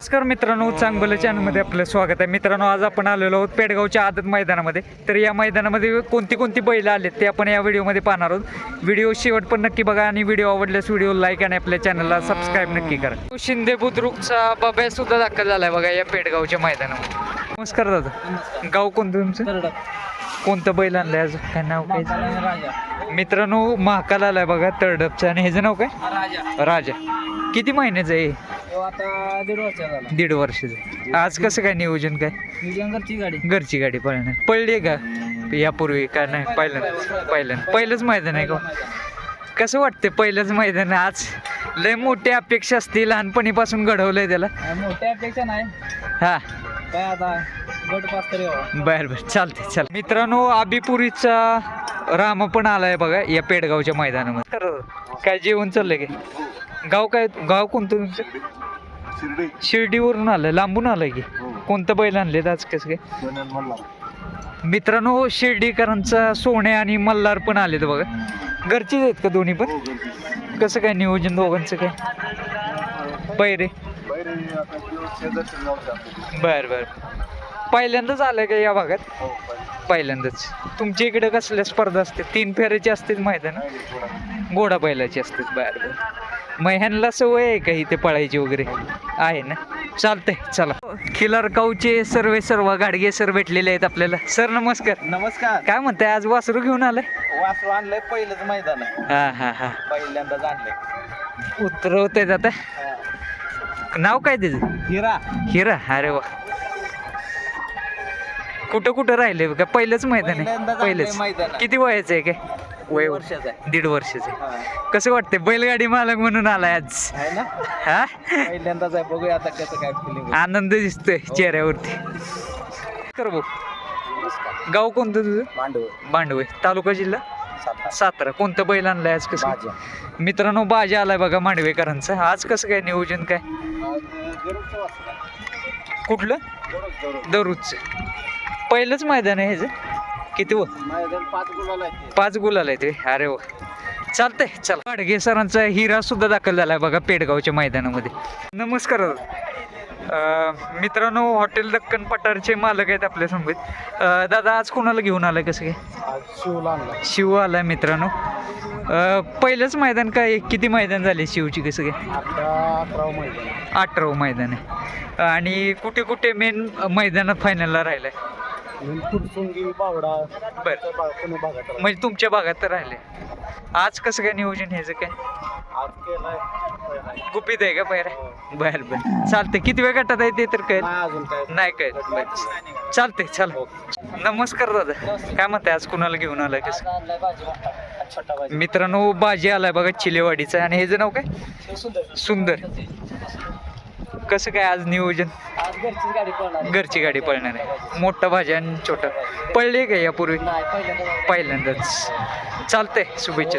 नमस्कार मित्रांनो चांगलं चॅनलमध्ये आपलं स्वागत आहे. मित्रांनो आज आपण आलेलो आहोत पेडगावच्या आदत मैदानामध्ये. तर या मैदानामध्ये कोणती कोणती बैलं आलेत ते आपण या व्हिडिओमध्ये पाहणार आहोत. व्हिडिओ शेवट पण नक्की बघा आणि व्हिडिओ आवडल्यास व्हिडिओ लाईक आणि आपल्या चॅनलला सबस्क्राईब नक्की करा. शिंदे बुद्रुकचा बब्या सुद्धा दाखल झालाय बघा या पेडगावच्या मैदानामध्ये. नमस्कार दादा. गाव कोणतं तुमचं? कोणतं बैल आणलंय आज काय नाव काय? मित्रांनो महाकाल आलाय बघा तळडपचं आणि ह्याचं नाव काय? राजा. राजा. किती महिन्याचं आहे तो आता दीड वर्ष झाला. दीड वर्षाचं आज कसं काय नियोजन काय? विजयनगरची गाडी. घरची गाडी पळणार. पळली का? यापूर्वी का नाही? पहिल्यांदा पहिल्यांदा पहिलंच मैदान आहे का? कसं वाटतं पहिलंच मैदान? आहे आज लय मोठी अपेक्षा असते. लहानपणीपासून घडवलंय त्याला. मोठ्या अपेक्षा नाही. हा. काय आता? गट पास तरी व्हावा. बर बर. चालते चल मित्रांनो आबिपुरीचा राम पण आलाय बघा या पेडगावच्या मैदानामध्ये. काय जेवण चाललंय काय? गाव काय? गाव कोणतं तुमचं? शिर्डी? शिर्डीवरून आलंय लांबून आलंय की. कोणतं बैल आणलेत आज? कसं काय? मित्रांनो शिर्डीकरांचा सोने आणि मल्हार पण आलेत बघा. घरचीच आहेत का दोन्ही पण? कसं काय नियोजन दोघांचं काय? पैरे. बैरे. बर. पहिल्यांदाच आलंय का या भागात? हो. पहिल्यांदाच. तुमच्या इकडे कसल्या स्पर्धा असते तीन फेऱ्याची असतेच नाही रे, थोडा. घोडा बैलाची असते बर बर. मग ह्यांना सवय आहे का इथे पळायची वगैरे? आहे ना. चालतंय चला. खिलारकाऊचे सर्वे सर्व गाडगे सर भेटलेले आहेत आपल्याला. सर नमस्कार. नमस्कार. काय म्हणताय आज वासरू घेऊन आलाय? वासरू आणलंय पहिलंच मैदान. आहे हा हा हा. पहिल्यांदाच आणलंय. उतरवत आता? नाव काय त्याचं? हिरा. हिरा. अरे वा. कुठं कुठं राहिले का पहिलंच मैदान आहे. पहिल्यांदाच पहिलंच. आणलंय मैदान. किती वयाचं आहे काय? वय वर्षाचा आहे. दीड वर्षाचं आहे. हा. कसं वाटतंय? बैलगाडी मालक म्हणून आलाय आज. आहे ना? हा? पहिल्यांदाच आहे. बघूया आता कसं काय फिलिंग आनंद दिसतोय चेहऱ्यावरती. कर भाऊ. गाव कोणतं तुझं? मांडव. बांडवे तालुका जिल्हा? सातारा. सातारा. कोणतं बैल आणलंय आज कसं? भाज्या मित्रांनो बाजा आलाय बघा मांडवेकरांचं. आज कसं काय नियोजन काय. कुठलं. दररोजचं. पहिलंच मैदान आहे ह्याचं. किती व? पाच गुलाल आहेत ते. पाच गुलाल आहे ते अरे वा. चालतंय चला. पाडगे सरांचा हिरा सुद्धा दाखल झालाय बघा पेडगावच्या मैदानामध्ये. नमस्कार. अं, मित्रांनो हॉटेल दक्कन पठारचे मालक आहेत आपल्यासमोर दादा आज कोणाला घेऊन आलाय कसं काय? आज शिवला आणला शिव आलाय मित्रांनो. अं, पहिलंच मैदान काय? किती मैदान झाले शिवची कसं काय? आता आहे. अठरावं मैदान आहे. आणि कुठे कुठे मेन मैदानात फायनलला राहिलाय? फुटसुंगी बावडा बर. त्या भा- पुणे भागात राहतो. म्हणजे तुमच्या भागात तर राहिले. आज कसं काय नियोजन ह्याचं काय? आज केलाय पहिला. गुपित आहे का पहिला बर बर. चालतंय. किती वेळ गटात आहे ते तर काय नाही अजून काय. नाही काय बर चालतंय चला. नमस्कार दादा. काय म्हणताय आज कुणाला घेऊन आलाय कसं? भाजी भाजी. मित्रांनो बाजी आलाय बघा चिलेवाडीचा. आणि ह्याचं नाव काय? सुंदर. कसं काय आज नियोजन? आज घरचीच गाडी पळणार आहे. घरची गाडी पळणार आहे. मोठा भाजी आणि छोटा. पळली का यापूर्वी? नाही पहिल्यांदा पहिल्यांदाच. चालतंय शुभेच्छा.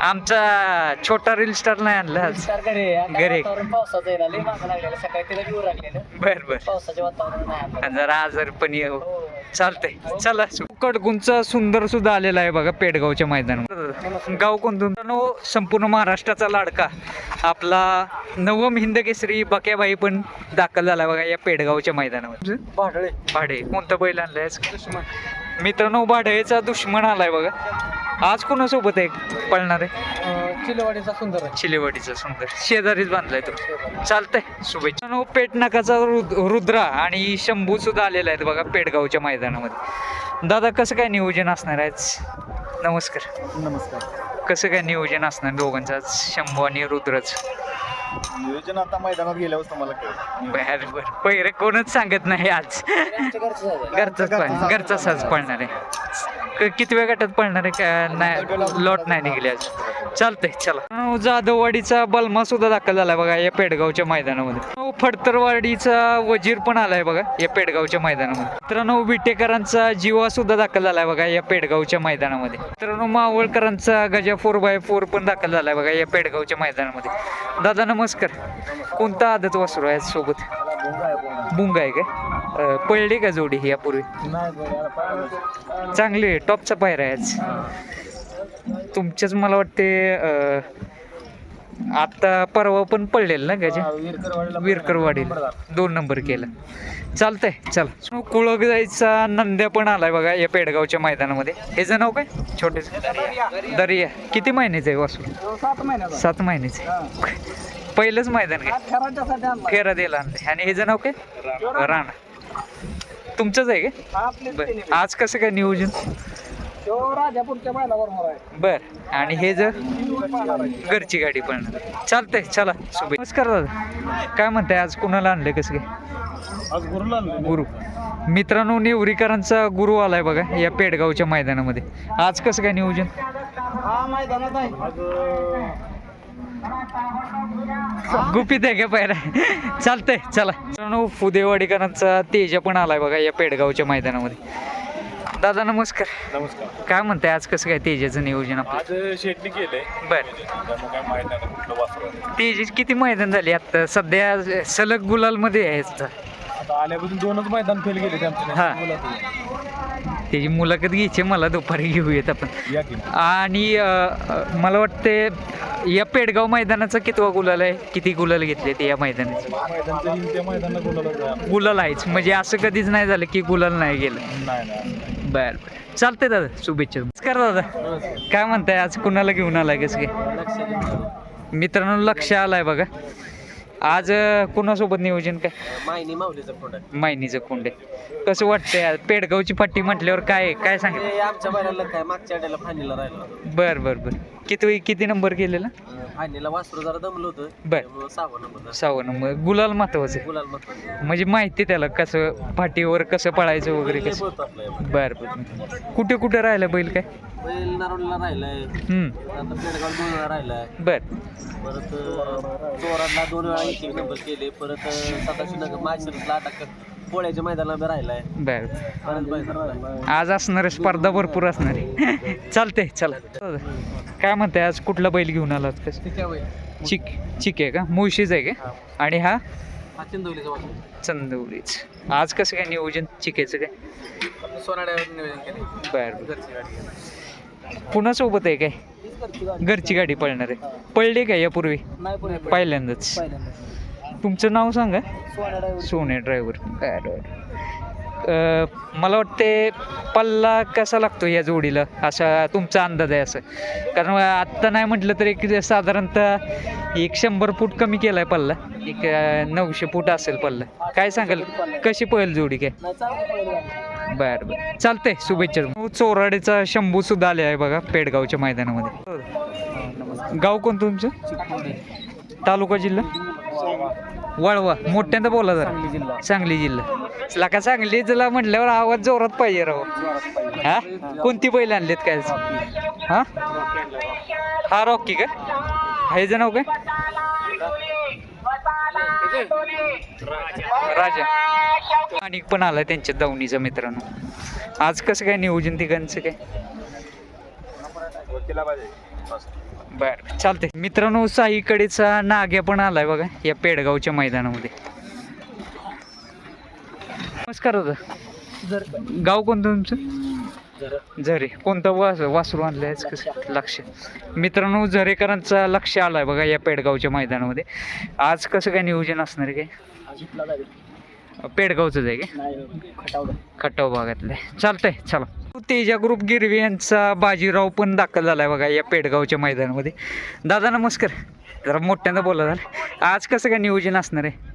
आमचा छोटा रील स्टार नाही आणला आज. विचार घरी आहे. काय घरी. वातावरण पावसाचं आहे ना लई मागं लागलेलं. सकाळी तिला घेऊन लागलेलं बर बर. वातावरण नाही जरा आजार पण येऊ हो. चालतंय. चला कडगुंचा सुंदर सुद्धा आलेला आहे बघा पेडगावच्या मैदानावर. गाव कोणतं संपूर्ण महाराष्ट्राचा लाडका. आपला नवम हिंद केसरी बक्याबाई पण दाखल झाला बघा या पेडगावच्या मैदानावर. भाडळे भाडे कोणतं बैल आणलंय? मित्रांनो भाडळेचा दुश्मन आलाय बघा. आज कोणासोबत आहे पळणार? आहे चिलवाडीचा सुंदर आहे. चिलेवाडीचा सुंदर. शेजारीच बांधलाय तो. चालतंय शुभेच्छा. नो, पेट नाकाचा रुद- रुद्रा आणि शंभू सुद्धा आलेला आहेत बघा पेडगावच्या मैदानामध्ये. दादा कसं काय नियोजन असणार आहे आज? नमस्कार. नमस्कार. कसं काय नियोजन असणार दोघांचं आज शंभू आणि रुद्रच? नियोजन आता मैदानात गेल्यावर तुम्हाला कळेल. बर बर. पहिरे कोणच सांगत नाही आज. आमच्या घरचं आहे. घरचाच पळ घरचा साज पळणार आहे. क- किती वेळ गटात पळणार आहे? का नाही लॉट नाही निघली आज. चालतंय चला. जाधववाडीचा बलमा सुद्धा दाखल झालाय बघा या पेडगावच्या मैदानामध्ये. फडतरवाडीचा वजीर पण आलाय बघा या पेडगावच्या मैदानामध्ये. मित्रांनो विटेकरांचा जीवा सुद्धा दाखल झालाय बघा या पेडगावच्या मैदानामध्ये. मित्रांनो मावळकरांचा गजा फोर बाय फोर पण दाखल झालाय बघा या पेडगावच्या मैदानामध्ये. दादा नमस्कार. कोणता आदत वासरू आहे सोबत? बुंग आहे काय? अं, पळली का जोडी ही यापूर्वी. चांगली टॉपचा पायरा आहे तुमच्याच मला वाटते आता परवा पण पडलेलं ना गजा? विरकरवाडीला विरकरवाडीला दोन नंबर केलं. चालतंय चला. कुळक जायचा नंद्या पण आलाय बघा या पेडगावच्या मैदानामध्ये. ह्याचं नाव काय? छोटे दरिया. किती महिन्याचं आहे वासू सात महिन्याचा सात महिन्याचे पहिलंच मैदान काय? फेरा दिला. आणि ह्याचं नाव काय? राणा. तुमचंच आहे का? आज कसं काय नियोजन? तो राजापूरच्या बैलाबरोबर आहे. बर. आणि हे जर घरची गाडी पण. चालतंय चला. शुभे नमस्कार दादा. काय म्हणताय आज कुणाला आणलंय कसं काय? आज गुरुला गुरु. मित्रांनो नेवरीकरांचा गुरु आलाय बघा या पेडगावच्या मैदानामध्ये. आज कसं काय नियोजन? हा मैदानात आहे. गुपित आहे का पहिला? चालतंय चला. मित्रांनो फुदेवाडीकरांचा तेजा पण आलाय बघा या पेडगावच्या मैदानामध्ये. दादा नमस्कार. नमस्कार. काय म्हणताय आज कसं काय तेजाचं नियोजन आपलं? आज शेटणी केलंय. बर. त्यामुळे काय माहीत नाही आता कुठलं वासरू आहे. तेजाची किती मैदान झाली आता? सध्या सलग गुलालमध्ये आहे आता. आता आल्यापासून दोनच मैदान फेल गेले त्यांचे हा. त्याची मुलाखत घ्यायची मला दुपारी घेऊयात आपण. या की. आणि अ, अ, मला वाटते या पेडगाव मैदानाचा कितवा गुलाल आहे? किती गुलाल घेतले ते या मैदानाचे? त्या मैदानाला. गुलाल आहेच. म्हणजे असं कधीच नाही झालं की गुलाल नाही गेलं. नाही. बर चालतंय दादा शुभेच्छा. नमस्कार दादा. काय म्हणताय आज कुणाला घेऊन आलाय कसं काय? मित्रांनो लक्ष आलाय बघा. आज कुणासोबत नियोजन काय? मायनीचं कोंडे कसं वाटतंय? पेडगावची पट्टी म्हटल्यावर काय काय सांगितलं बर बर बर. किती किती नंबर गेलेला फानीला वासरू जरा दमलं होतं. बर. त्यामुळं सहावा नंबर सहावा नंबर गुलाल महत्वाचं आहे. गुलाल म्हणजे माहिती त्याला कसं फाटीवर कसं पळायचं वगैरे कसं. बर बर कुठे कुठे राहिलं बैल काय? बैल नारोडला राहिलाय. हम्म. आता पेडगाव दोन वेळा राहिलाय. बर. परत चोरांना दोन वेळा एक एक नंबर केले. परत सदाशिव नगर माळशिरसला अटक पोळ्याच्या मैदानाला बी राहिलाय. बर. परत आज असणार स्पर्धा भरपूर असणार आहे. चालतंय चला. काय म्हणताय आज कुठला बैल घेऊन आलात कसं चिक चिक आहे का? मुळशीच आहे का? आणि हा? चिंदवलीचा चंदवलीच आज कसं काय नियोजन चिकेचं काय? सोनाड्यावर नियोजन केले बर. बर घरची गाडी. पुन्हा सोबत आहे काय? हीच घरची गाडी. घरची गाडी पळणार आहे. पळली काय यापूर्वी? नाही पहिल्यांदाच. पहिल्यांदा तुमचं नाव सांगा. सोने ड्रायव्हर. बरं मला वाटते पल्ला कसा लागतो या जोडीला? असा तुमचा अंदाज आहे असं. कारण आत्ता नाही म्हटलं तर एक साधारणतः एक शंभर फूट कमी केला आहे पल्ला. एक नऊशे फूट असेल पल्ला. काय सांगाल? कशी पळेल जोडी काय? बरं बरं. चालतंय शुभेच्छा चोराडीचा शंभू सुद्धा आले आहे बघा पेडगावच्या मैदानामध्ये. गाव कोणतं तुमचं? तालुका जिल्हा? वळवा. मोठ्यांदा बोला जरा. जिल्हा. सांगली जिल्हा. लका सांगली जिल्हा म्हटल्यावर आवाज जोरात पाहिजे राव. हा? कोणती बैल आणलेत काय? हा? हा रॉकी का? ह्याचं नाव काय? राजा. आणि पण आलाय त्यांच्या दावणीचा मित्रांनो. आज कसं काय नियोजन तिघांचं काय. बर चालतंय. मित्रांनो साईकडेचा नाग्या पण आलाय बघा या पेडगावच्या मैदानामध्ये. नमस्कार दादा. जर गाव कोणतं तुमचं? जर झरे. कोणतं वास वासरू आणलंय आज कसं? लक्ष. मित्रांनो झरेकरांचा लक्ष आलाय बघा या पेडगावच्या मैदानामध्ये. आज कसं काय नियोजन असणार आहे काय? पेडगावचंच आहे काय? खटावलं खटाव. भागातले चालतंय चला. तेजा ग्रुप गिरवी यांचा बाजीराव पण दाखल झालाय बघा या पेडगावच्या मैदानामध्ये. दादा नमस्कार. जरा मोठ्यांदा बोला झालं. आज कसं काय नियोजन असणार आहे?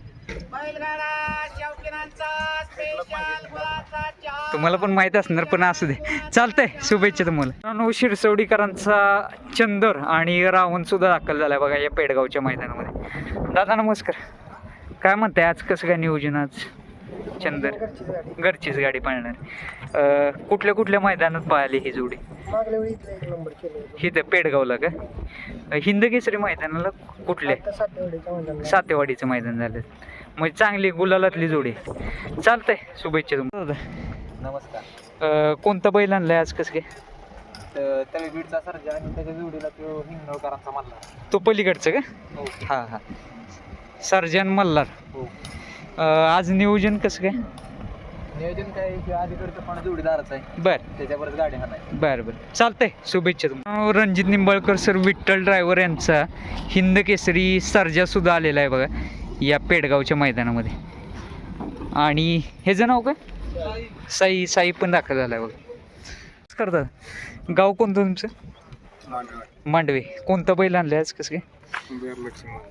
तुम्हाला पण माहीत असणार पण असू दे. चालतंय शुभेच्छा तुम्हाला. शिरसवडीकरांचा चंदर आणि रावण सुद्धा दाखल झालाय बघा या पेडगावच्या मैदानामध्ये. दादा नमस्कार. काय म्हणताय आज कसं काय नियोजन आज? चंदर घरचीच गाडी पाळणार. कुठल्या कुठल्या मैदानात पाहिली ही जोडी? मागल्या वेळी इथलं एक नंबर केलं ही तर पेडगावला का? हिंद केसरी मैदानाला कुठले? सातेवाडीचं मैदान झालं. म्हणजे चांगली गुलालातली जोडी. चालतंय शुभेच्छा तुम्हाला. नमस्कार. अं, कोणता बैल आणलाय आज कसं काय? तर त्या बीडचा सर्जा आणि त्याच्या जोडीला तो मल्ला तो पलीकडचं का? हो. हां हां. सर्जन मल्हार. हो. आज नियोजन कसं काय? नियोजन काय अलीकडचं पण जोडीदारच आहे. बर. त्याच्यावरच गाडी बरं बरं. चालतंय. शुभेच्छा तुम्हाला. रणजित निंबाळकर सर विठ्ठल ड्रायव्हर यांचा हिंद केसरी सर्जा सुद्धा आलेला आहे बघा या पेडगावच्या मैदानामध्ये. आणि ह्याचं नाव काय साई साई पण दाखल झाला आहे बघा करतात गाव कोणतं तुमचं? मांडवे. कोणतं बैल आणलं आज कसं काय?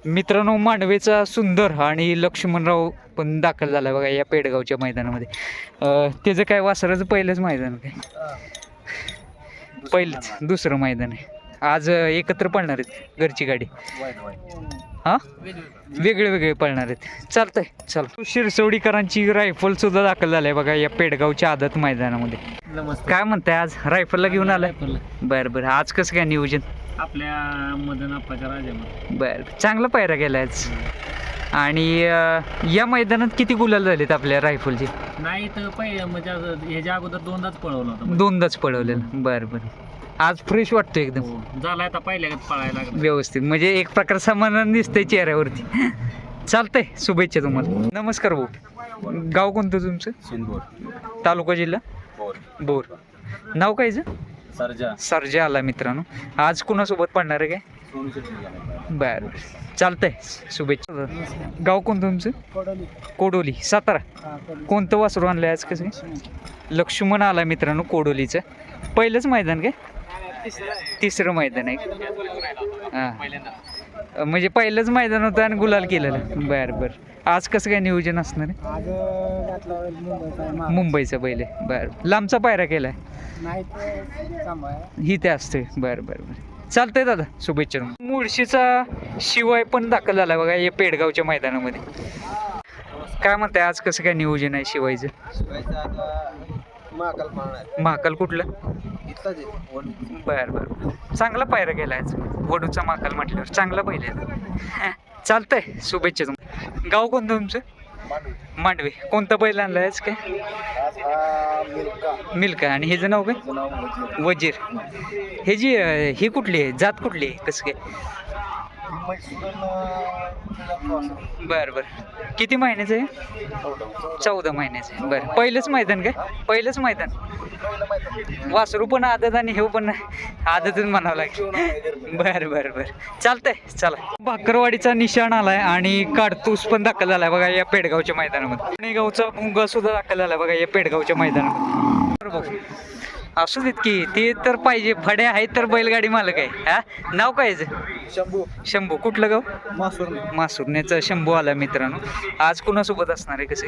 मित्रांनो मांडवेचा सुंदर आणि लक्ष्मणराव पण दाखल झाला बघा या पेडगावच्या मैदानामध्ये. अं, त्याचं काय वासराचं पहिलंच मैदान काय? पहिलंच दुसरं मैदान आहे. आज अं, एकत्र पळणार आहेत घरची गाडी. हा? वेगळे वेगळे पळणार आहेत. चालतंय चल. शिरसवडीकरांची रायफल सुद्धा दाखल झालाय बघा या पेडगावच्या आदत मैदानामध्ये. नमस्कार काय म्हणताय आज? रायफलला घेऊन आलाय? बरं बरं. आज कसं काय नियोजन? आपल्या मदन राजामध्ये बरं चांगला पायरा गेलाय आज. आणि या मैदानात किती गुलाल झालेत आपल्या रायफलचे नाही तर पहिले म्हणजे ह्याच्या अगोदर दोनदाच पळवलं होतं. दोनदाच पळवलेलं. बरं बरं. आज फ्रेश वाटतो एकदम. हो. झालाय आता पहिल्या पळायला लागला. व्यवस्थित. म्हणजे एक प्रकार समाधान दिसतंय चेहऱ्यावरती. चालतंय शुभेच्छा तुम्हाला. नमस्कार भाऊ. गाव कोणतं तुमचं? सिंदूर. तालुका जिल्हा? बोर. बोर. नाव काय? सरजा. सर्जा आला मित्रांनो. आज कुणासोबत पडणार आहे काय? बरं. चालतंय. शुभेच्छा. गाव कोणतं तुमचं? कोडोली. सातारा. कोणतं वासरू आणलं आज कसं? लक्ष्मण आला मित्रांनो कोडोलीचं. पहिलंच मैदान काय? तिसरं मैदान. आहे. हां. म्हणजे पहिलंच मैदान होतं आणि गुलाल केलेलं. बरं बरं. आज कसं काय नियोजन असणार आहे? मुंबईचं बैल आहे बरं लांबचा पायरा केलाय. ही ते असते बरं बरं बरं. चालतंय दादा. शुभेच्छा. मुळशीचा शिवाय पण दाखल झाला बघा या पेडगावच्या मैदानामध्ये. काय म्हणताय आज कसं काय नियोजन आहे शिवायचं? महाकाल कुठलं? इथलाच आहे बरं बरं. बरं. चांगला पायरा गेला आज. वडूचा महाकाल म्हटल्यावर. चांगला पहिले चालतंय. शुभेच्छा तुम्हाला. गाव कोणतं तुमचं? मांडवे. कोणतं बैल आणलं आज काय? मिल्का. आणि ह्याचं नाव काय? वजीर. हे जी ही कुठली आहे? जात कुठली आहे? कसं काय? बरं बरं. किती महिन्याचं आहे? चौदा महिन्याचं आहे. बरं. पहिलंच मैदान काय पहिलंच मैदान? वासरू पण आदत आणि हे पण आदतच म्हणावं लागेल. बरं बरं बरं. चालतंय चला. भाकरवाडीचा निशाण आलाय आणि काडतूस पण दाखल झालाय बघा या पेडगावच्या मैदानामध्ये. आणि गावचा मुंगा सुद्धा दाखल झालाय बघा या पेडगावच्या मैदानामध्ये. बरं असू देत की ते तर पाहिजे. फडे आहेत तर बैलगाडी मालक आहे. हा? नाव काय? शंभू. शंभू. कुठलं गाव? मासूर. मासुरण्याचा शंभू आला मित्रांनो. आज कुणासोबत असणार आहे कसे?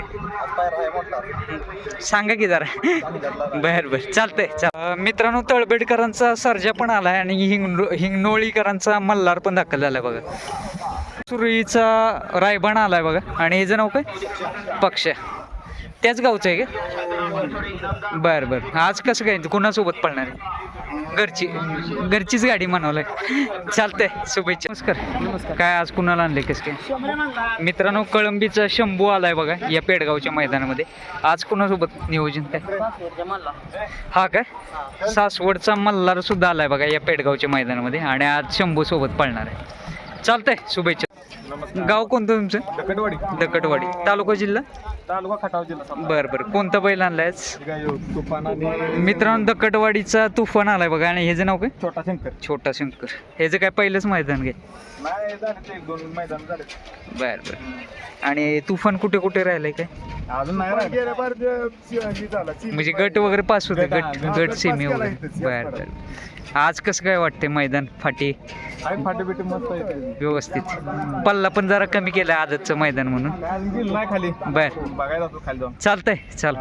सांगा की जरा. बर बर. चालतंय चाल- अं, मित्रांनो तळबेडकरांचा सर्जा पण आलाय आणि हिंग हिंगणोळीकरांचा मल्हार पण दाखल झालाय बघा. सुरईचा रायबाण आलाय बघा. आणि ह्याचं नाव काय? पक्ष. त्याच गावचं आहे का? बर बर. आज कसं काय? कुणासोबत पळणार आहे? घरची घरचीच गाडी म्हणावं चालतंय शुभेच्छा. नमस्कार. नमस्कार. काय आज कुणाला आणले कसं काय? मित्रांनो कळंबीचा शंभू आलाय बघा या पेडगावच्या मैदानामध्ये. आज कुणासोबत नियोजन काय? हा काय? सासवडचा मल्हार सुद्धा आलाय बघा या पेडगावच्या मैदानामध्ये आणि आज शंभू सोबत पळणार आहे. चालतंय शुभेच्छा. गाव कोणतं तुमचं? दकटवाडी दकटवाडी तालुका जिल्हा? तालुका खटाव जिल्हा बरं बरं. कोणतं बैल आणलाय तुफान आणि मित्रांनो दकटवाडीचा तुफान आलाय बघा. आणि ह्याचं नाव काय? छोटा शंकर. छोटा शंकर. ह्याचं काय पहिलंच मैदान घे नाही झाले ते एक दोन मैदान झाले. बर बर. आणि तुफान कुठे कुठे राहिलंय काय? अजून नाही राहिलं. म्हणजे गट वगैरे पास होते गट, गट सेमी वगैरे. बर बर. आज कसं काय वाटतंय मैदान फाटी? फाटे बिटे मस्त आहे. व्यवस्थित. पल्ला पण जरा कमी केला आदतचं मैदान म्हणून. नाही खाली. बर. बघायला जातो खाली जाऊन. चालतंय चाल.